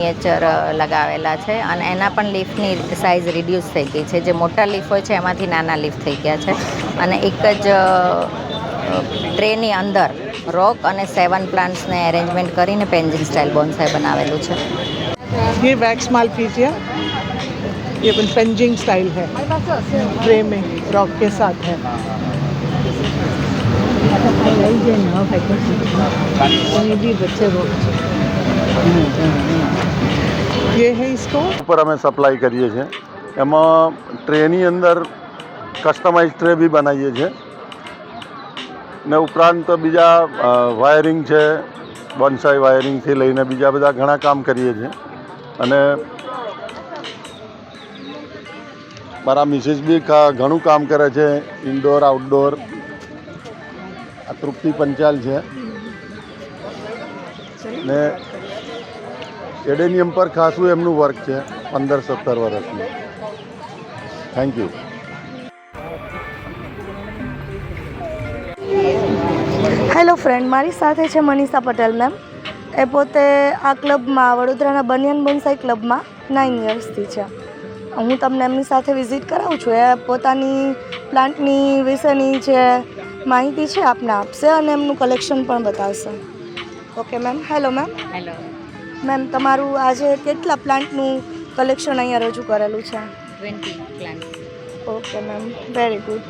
Miniature લગાવેલા છે અને એના પણ લીફની સાઇઝ રિડ્યુસ થઈ ગઈ છે જે મોટા લીફ હોય છે એમાંથી નાના લીફ થઈ ગયા છે અને એક જ ટ્રેની અંદર રોક અને સેવન પ્લાન્ટ્સને એરેન્જમેન્ટ કરીને પેન્જિંગ સ્ટાઇલ બોન્સાઈ બનાવેલું છે ये वैक्स मालफीजिया ये पेंजिंग स्टाइल है ट्रे में रॉक के साथ है ये है इसको ઉપર અમે સપ્લાય કરીએ છીએ એમાં ટ્રેની અંદર કસ્ટમાઇઝ ટ્રે બી બનાવીએ છીએ ને ઉપરાંત બીજા અ, વાયરિંગ છે બોન્સાઈ વાયરિંગથી લઈને બીજા બધા ઘણા કામ કરીએ છીએ અને મારા મિસિસ બી કા- ઘણું કામ કરે છે ઇન્ડોર આઉટડોર આ તૃપ્તિ પંચાલ છે ને એડેનિયમ પર ખાસું એમનું વર્ક છે પંદર સત્તર વર્ષનું. થેન્ક યુ હેલો ફ્રેન્ડ મારી સાથે છે મનીષા પટેલ મેમ એ પોતે આ ક્લબમાં વડોદરાના બનિયન બોન્સાઈ ક્લબમાં નાઇન યર્સથી છે. હું તમને એમની સાથે વિઝિટ કરાવું છું. એ પોતાની પ્લાન્ટની વિશેની જે માહિતી છે આપને આપશે અને એમનું કલેક્શન પણ બતાવશે. Okay ma'am hello ma'am hello ma'am તમારું આજે કેટલા પ્લાન્ટનું કલેક્શન અહીંયા રજૂ કરેલું છે? Twenty plant okay ma'am very good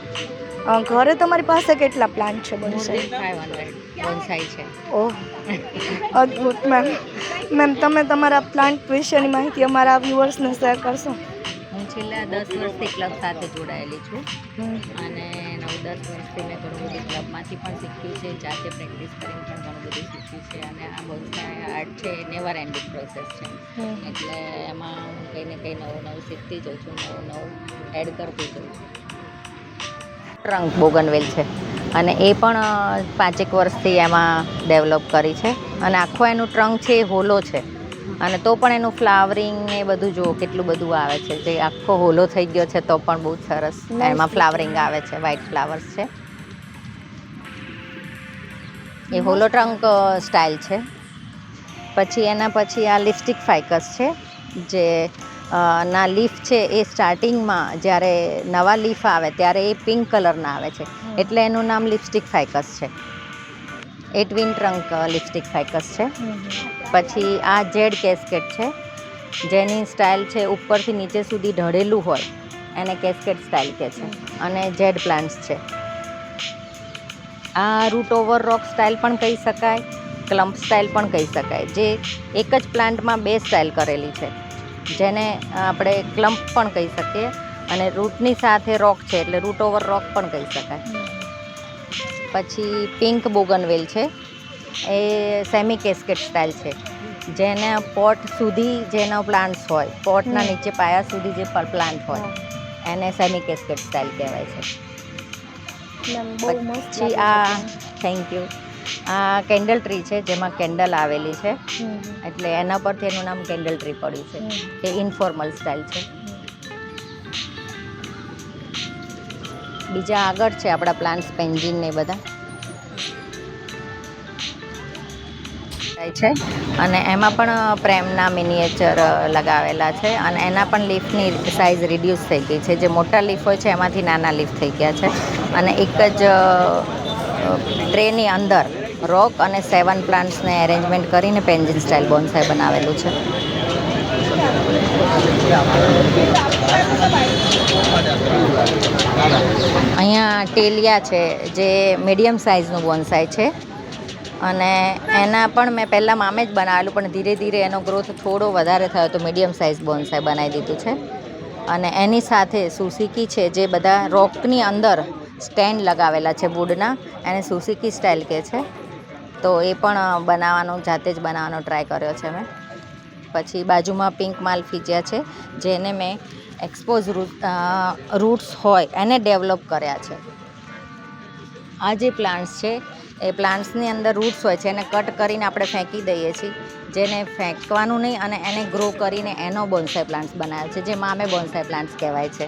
ઘરે તમારી પાસે કેટલા પ્લાન્ટ છે બોન્સાઈ છે. ઓહ અદ્ભુત મેમ મેમ તમે તમારા પ્લાન્ટ વિશેની માહિતી અમારા વ્યુઅર્સને શેર કરશો? હું છેલ્લા દસ વર્ષથી ક્લબ સાથે જોડાયેલી છું. અને નવ દસ વર્ષથી મેં ઘણું બધું ક્લબમાંથી પણ શીખ્યું છે જાતે પ્રેક્ટિસ કરીને પણ ઘણું બધું શીખ્યું છે અને આ બોન્સાઈ આર્ટ છે એ નેવર એન્ડિંગ પ્રોસેસ છે. એટલે એમાં હું કંઈ ને કંઈ નવું નવું શીખતી જઉં છું નવું નવું એડ કરતી જઉં છું. ટ્રંક બોગનવેલ છે. અને એ પણ પાંચેક વર્ષથી એમાં ડેવલપ કરી છે. અને આખો એનું ટ્રંક છે એ હોલો છે. અને તો પણ એનું ફ્લાવરિંગ એ બધું જુઓ કેટલું બધું આવે છે. જે આખો હોલો થઈ ગયો છે તો પણ બહુ સરસ. એમાં ફ્લાવરિંગ આવે છે વ્હાઇટ ફ્લાવર્સ છે. એ હોલો ટ્રંક સ્ટાઇલ છે. પછી એના પછી આ લિપસ્ટિક ફાઇકસ છે જે ના લીફ છે એ સ્ટાર્ટિંગમાં જ્યારે નવા લીફ આવે ત્યારે એ પિંક કલરના આવે છે. એટલે એનું નામ લિપસ્ટિક ફાઇકસ છે. એ ટ્વિન ટ્રંક લિપસ્ટિક ફાઇકસ છે. પછી આ જેડ કેસ્કેટ છે. જેની સ્ટાઇલ છે ઉપરથી નીચે સુધી ઢળેલું હોય એને કેસ્કેટ સ્ટાઇલ કહે છે. અને જેડ પ્લાન્ટ્સ છે. આ રૂટ ઓવર રોક સ્ટાઇલ પણ કહી શકાય ક્લમ્પ સ્ટાઇલ પણ કહી શકાય. જે એક જ પ્લાન્ટમાં બે સ્ટાઇલ કરેલી છે. જેને આપણે ક્લમ્પ પણ કહી શકીએ અને રૂટની સાથે રોક છે એટલે રૂટ ઓવર રોક પણ કહી શકાય. પછી પિંક બોગનવેલ છે. એ સેમી કેસ્કેટ સ્ટાઇલ છે. જેને પોટ સુધી જેનો પ્લાન્ટ્સ હોય પોટના નીચે પાયા સુધી જે પ્લાન્ટ હોય એને સેમી કેસ્કેટ સ્ટાઇલ કહેવાય છે. પછી આ થેન્ક યુ આ કેન્ડલ ટ્રી છે જેમાં કેન્ડલ આવેલી છે. એટલે એના પરથી એનું નામ કેન્ડલ ટ્રી પડ્યું છે. એ ઇન્ફોર્મલ સ્ટાઇલ છે. બીજા આગળ છે આપણા પ્લાન્ટ્સ પેન્જિન ને બધા. છે. અને એમાં પણ પ્રેમના મિનિએચર લગાવેલા છે. અને એના પણ લીફની સાઇઝ રિડ્યુસ થઈ ગઈ છે. જે મોટા લીફ હોય છે, એમાંથી નાના લીફ થઈ ગયા છે. અને એક જ ટ્રેની અંદર રોક અને સેવન પ્લાન્ટ્સને એરેન્જમેન્ટ કરીને પેન્જિન સ્ટાઇલ બોન્સાઈ બનાવેલું છે. અહીંયા ટેલિયા છે, જે મીડિયમ સાઇઝનું બોન્સાઈ છે. અને એના પણ મેં પહેલાં મામે જ બનાવેલું, પણ ધીરે ધીરે એનો ગ્રોથ થોડો વધારે થયો તો મીડિયમ સાઇઝ બોન્સાઈ બનાવી દીધું છે. અને એની સાથે સુસીકી છે, જે બધા રોકની અંદર સ્ટેન્ડ લગાવેલા છે વુડના એને સુસીકી સ્ટાઇલ કહે છે. તો એ પણ બનાવવાનો, જાતે જ બનાવવાનો ટ્રાય કર્યો છે મેં. પછી બાજુમાં પિંક માલફીજિયા છે, જેને મેં એક્સપોઝ રૂટ રૂટ્સ હોય એને ડેવલપ કર્યા છે. આ જે પ્લાન્ટ્સ છે, એ પ્લાન્ટ્સની અંદર રૂટ્સ હોય છે, એને કટ કરીને આપણે ફેંકી દઈએ છીએ. જેને ફેંકવાનું નહીં અને એને ગ્રો કરીને એનો બોન્સાઈ પ્લાન્ટ્સ બનાવ્યો છે, જેમાં અમે બોન્સાઈ પ્લાન્ટ્સ કહેવાય છે.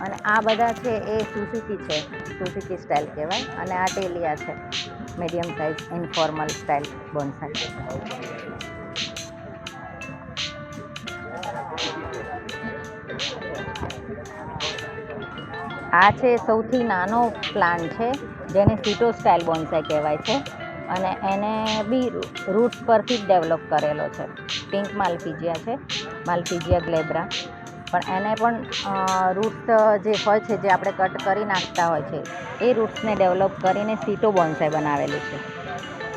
અને આ બધા છે, એ સુસુકી છે સુસુકી સ્ટાઇલ કહેવાય. અને આ ટેલિયા છે, medium size, informal style bonsai. આ છે સૌથી નાનો પ્લાન્ટ છે, જેને સીટો સ્ટાઇલ બોન્સાઈ કહેવાય છે અને એને બી રૂટ્સ પરથી જ ડેવલપ કરેલો છે. પિંક માલફીજિયા છે, માલફીજિયા ગ્લેબ્રા. પણ એને પણ રૂટ્સ જે હોય છે, જે આપણે કટ કરી નાખતા હોય છે, એ રૂટ્સને ડેવલપ કરીને સીટો બોન્સાઈ બનાવેલી છે.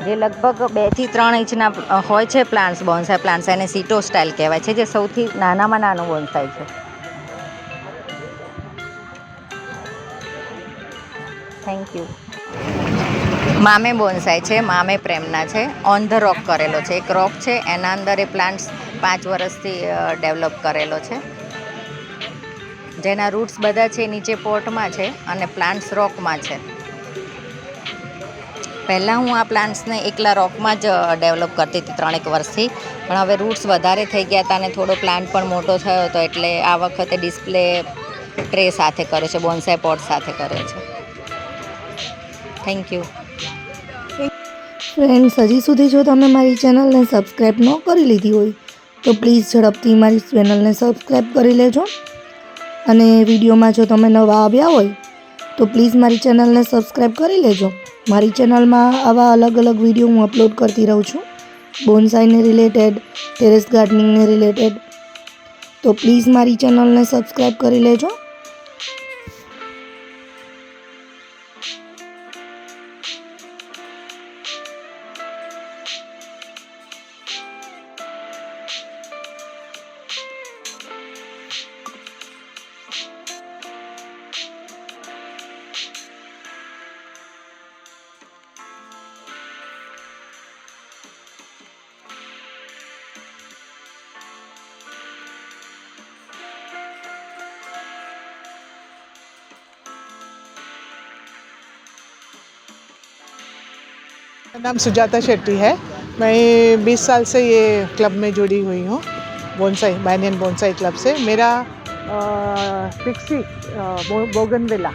જે લગભગ બેથી ત્રણ ઇંચના હોય છે પ્લાન્ટ્સ, બોન્સાઈ પ્લાન્ટ્સ, એને સીટો સ્ટાઇલ કહેવાય છે, જે સૌથી નાનામાં નાનું બોન્સાઈ છે. થેન્ક યુ મામે બોનસાઈ છે, મામે પ્રેમના છે. ઓન ધ રોક કરેલો છે, એક રોક છે, એના અંદર એ પ્લાન્ટ્સ પાંચ વર્ષથી ડેવલપ કરેલો છે. જેના રૂટ્સ બધા છે, નીચે પોટમાં છે અને પ્લાન્ટ્સ રોકમાં છે. પહેલાં હું આ પ્લાન્ટ્સને એકલા રોકમાં જ ડેવલપ કરતી હતી ત્રણેક વર્ષથી. પણ હવે રૂટ્સ વધારે થઈ ગયા હતા અને થોડો પ્લાન્ટ પણ મોટો થયો હતો એટલે આ વખતે ડિસ્પ્લે ટ્રે સાથે કરે છે, બોન્સાઈ પોટ સાથે કરે છે. Thank you. ફ્રેન્ડ્સ હજી સુધી જો તમે મારી ચેનલને સબસ્ક્રાઈબ ન કરી લીધી હોય, તો પ્લીઝ ઝડપથી મારી ચેનલને સબસ્ક્રાઈબ કરી લેજો. અને વિડીયોમાં જો તમે નવા આવ્યા હોય, તો પ્લીઝ મારી ચેનલને સબસ્ક્રાઈબ કરી લેજો. મારી ચેનલમાં આવા અલગ અલગ વીડિયો હું અપલોડ કરતી રહું છું. બોનસાઈને રિલેટેડ ટેરેસ ગાર્ડનિંગને રિલેટેડ તો પ્લીઝ મારી ચેનલને સબસ્ક્રાઈબ કરી લેજો. मेरा नाम सुजाता शेट्टी है। मैं 20 साल से ये क्लब में जुड़ी हुई हूँ, बोनसाई बैनियन बोनसाई क्लब से। मेरा पिक्सी बोगनविला,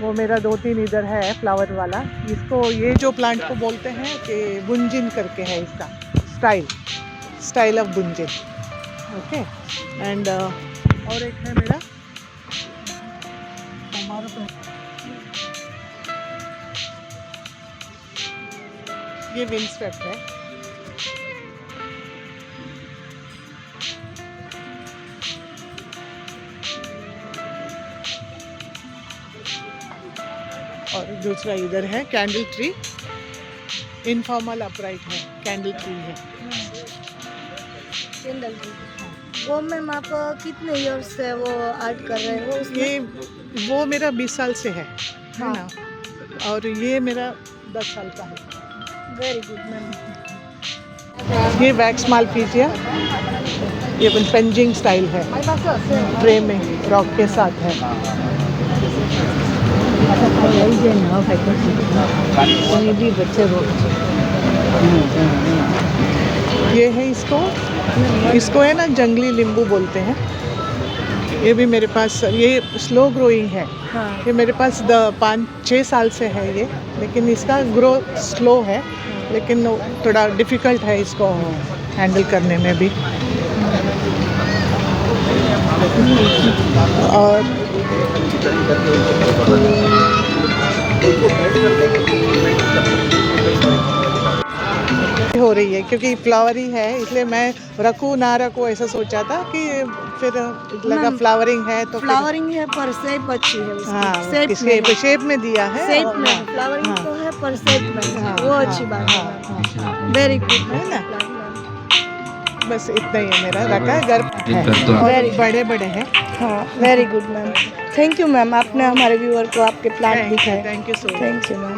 वो मेरा दो तीन इधर है, फ्लावर वाला। इसको, ये जो प्लांट को बोलते हैं कि बुंजिन करके है इसका, style style of bunjin. Okay? And और एक है मेरा ये विंड स्वेप्ट है। और दूसरा इधर है कैंडल ट्री इनफॉर्मल अपराइट है कैंडल ट्री है। वो मैम आप कितने ईयर्स से वो आर्ट कर रहे हो ये वो मेरा 20 साल से है है। ना? और ये मेरा 10 साल का है। ये वैक्स मालफीजिया ये पेंजिंग स्टाइल है। ट्रे में रॉक के साथ है। ये है इसको। इसको है ना जंगली नींबू बोलते हैं। ये भी मेरे पास ये स्लो ग्रोइंग है। हाँ। ये मेरे पास द पाँच छः साल से है ये लेकिन इसका ग्रो स्लो है लेकिन थोड़ा डिफ़िकल्ट है इसको हैंडल करने में भी। और हो रही है क्योंकि फ्लावरिंग है इसलिए मैं रखूँ ना रखूँ ऐसा सोचा था कि फिर लगा फ्लावरिंग है तो फ्लावरिंग है पर शेप अच्छी है उसकी हाँ शेप शेप में शेप, में दिया है शेप और- में फ्लावरिंग हाँ, तो है पर शेप में हाँ, वो हाँ, अच्छी बात हाँ, है हाँ, वेरी गुड है ना? बस इतना ही है मेरा रखा है घर। और बड़े बड़े हैं। हाँ very good ma'am thank you ma'am आपने हमारे व्यूअर को आपके प्लांट दिखाए। Thank you so much thank you ma'am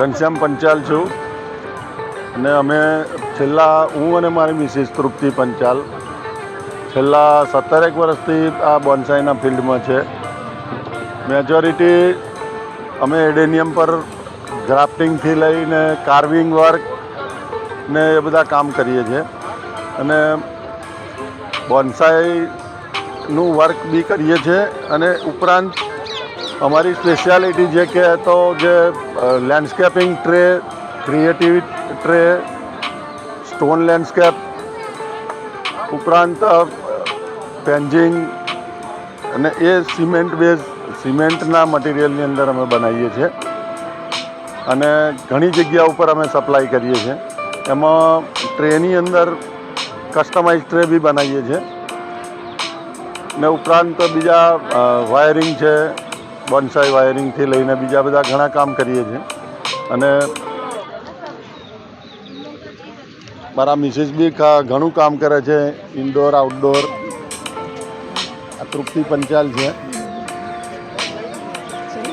Ghanshyam Panchal છું. અને અમે છેલ્લા, હું અને મારી મિસિસ તૃપ્તિ પંચાલ, છેલ્લા સત્તરેક વર્ષથી આ બોન્સાઈના ફિલ્ડમાં છે. મેજોરિટી, અમે એડેનિયમ પર ગ્રાફ્ટિંગથી લઈને કાર્વિંગ વર્ક ને એ બધા કામ કરીએ છીએ. અને બોન્સાઈનું વર્ક બી કરીએ છીએ. અને ઉપરાંત અમારી સ્પેશિયાલિટી જે કે તો જે landscaping tray creative tray stone landscape ઉપરાંત પેન્જિંગ અને એ સિમેન્ટ બેઝ સિમેન્ટના મટીરિયલની અંદર અમે બનાવીએ છીએ. અને ઘણી જગ્યા ઉપર અમે સપ્લાય કરીએ છીએ. એમાં ટ્રેની અંદર કસ્ટમાઇઝ ટ્રે બી બનાવીએ છીએ. ને ઉપરાંત બીજા વાયરિંગ છે બોન્સાઈ વાયરિંગથી લઈને બીજા બધા ઘણા કામ કરીએ છીએ. અને મારા મિસિસ બી ઘણું કામ કરે છે ઇન્ડોર આઉટડોર આ તૃપ્તિ પંચાલ છે.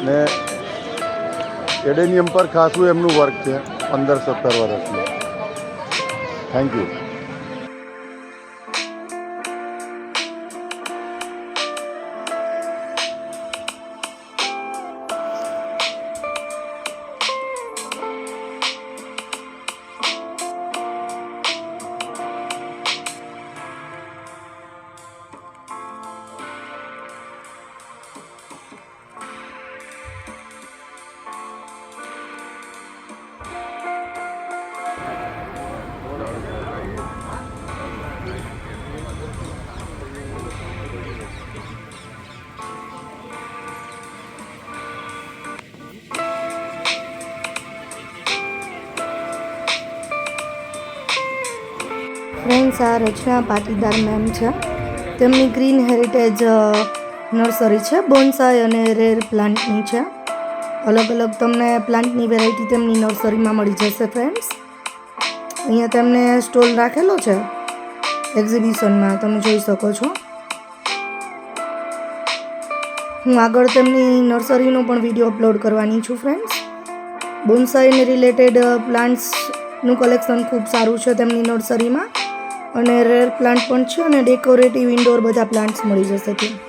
ને એડેનિયમ પર ખાસું એમનું વર્ક છે, પંદર સત્તર વર્ષનું. થેન્ક યુ ફ્રેન્ડ્સ આ રચના પાટીદાર મેમ છે. તેમની ગ્રીન હેરિટેજ નર્સરી છે બોન્સાઈ અને રેર પ્લાન્ટની છે. અલગ અલગ તમને પ્લાન્ટની વેરાયટી તેમની નર્સરીમાં મળી જશે ફ્રેન્ડ્સ અહીંયા તેમને સ્ટોલ રાખેલો છે એક્ઝિબિશનમાં તમે જોઈ શકો છો. હું આગળ તેમની નર્સરીનો પણ વીડિયો અપલોડ કરવાની છું ફ્રેન્ડ્સ બોન્સાઈને રિલેટેડ પ્લાન્ટ્સનું કલેક્શન ખૂબ સારું છે તેમની નર્સરીમાં અને રેર પ્લાન્ટ પણ છે અને ડેકોરેટિવ ઇન્ડોર બધા પ્લાન્ટ્સ મળી જશે ત્યાં.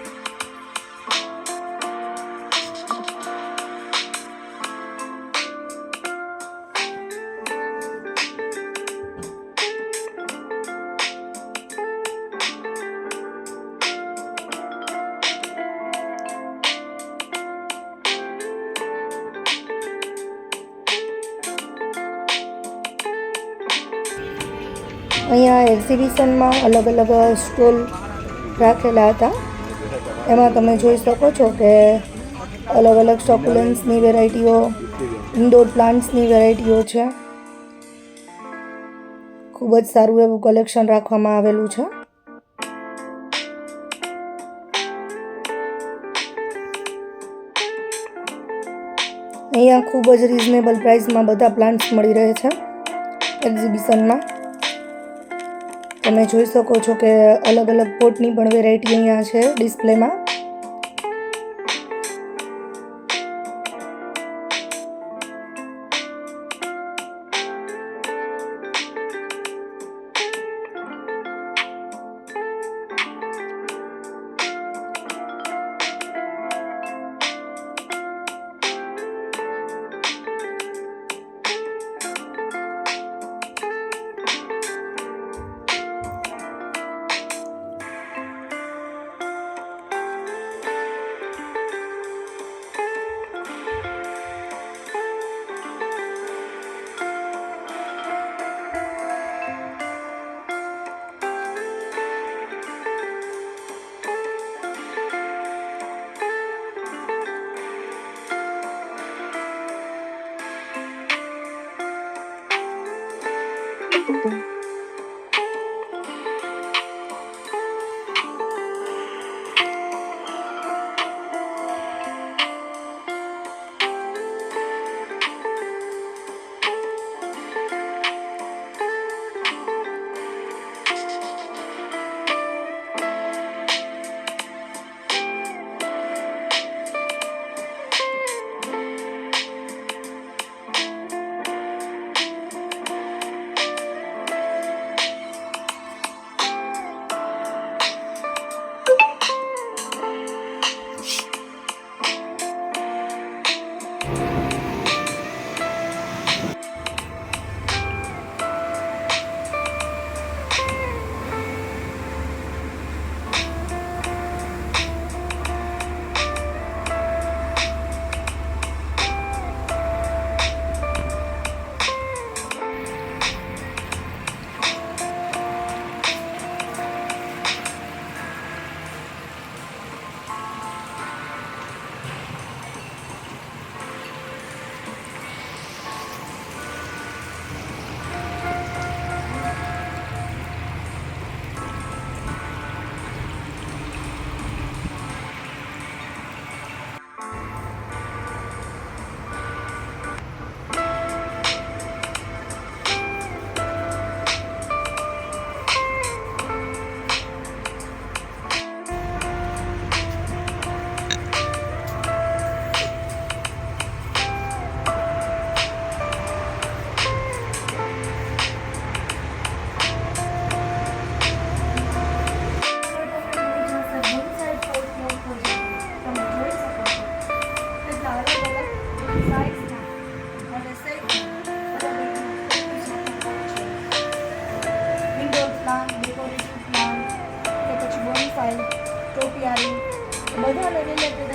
એક્ઝિબિશનમાં અલગ અલગ સ્ટોલ રાખેલા હતા. એમાં તમે જોઈ શકો છો કે અલગ અલગ સ્ટોક્યુલન્સની વેરાયટીઓ ઇન્ડોર પ્લાન્ટ્સની વેરાયટીઓ છે. ખૂબ જ સારું એવું કલેક્શન રાખવામાં આવેલું છે. અહીંયા ખૂબ જ રિઝનેબલ પ્રાઇસમાં બધા પ્લાન્ટ્સ મળી રહે છે. એક્ઝિબિશનમાં તમે જોઈ શકો છો કે અલગ અલગ પોટની પણ વેરાયટી અહીંયા છે ડિસ્પ્લેમાં. બોન્સાઈ ટોપિયારી બધાને રિલેટેડ અહીંયા અલગ અલગ પ્લાન્ટ છે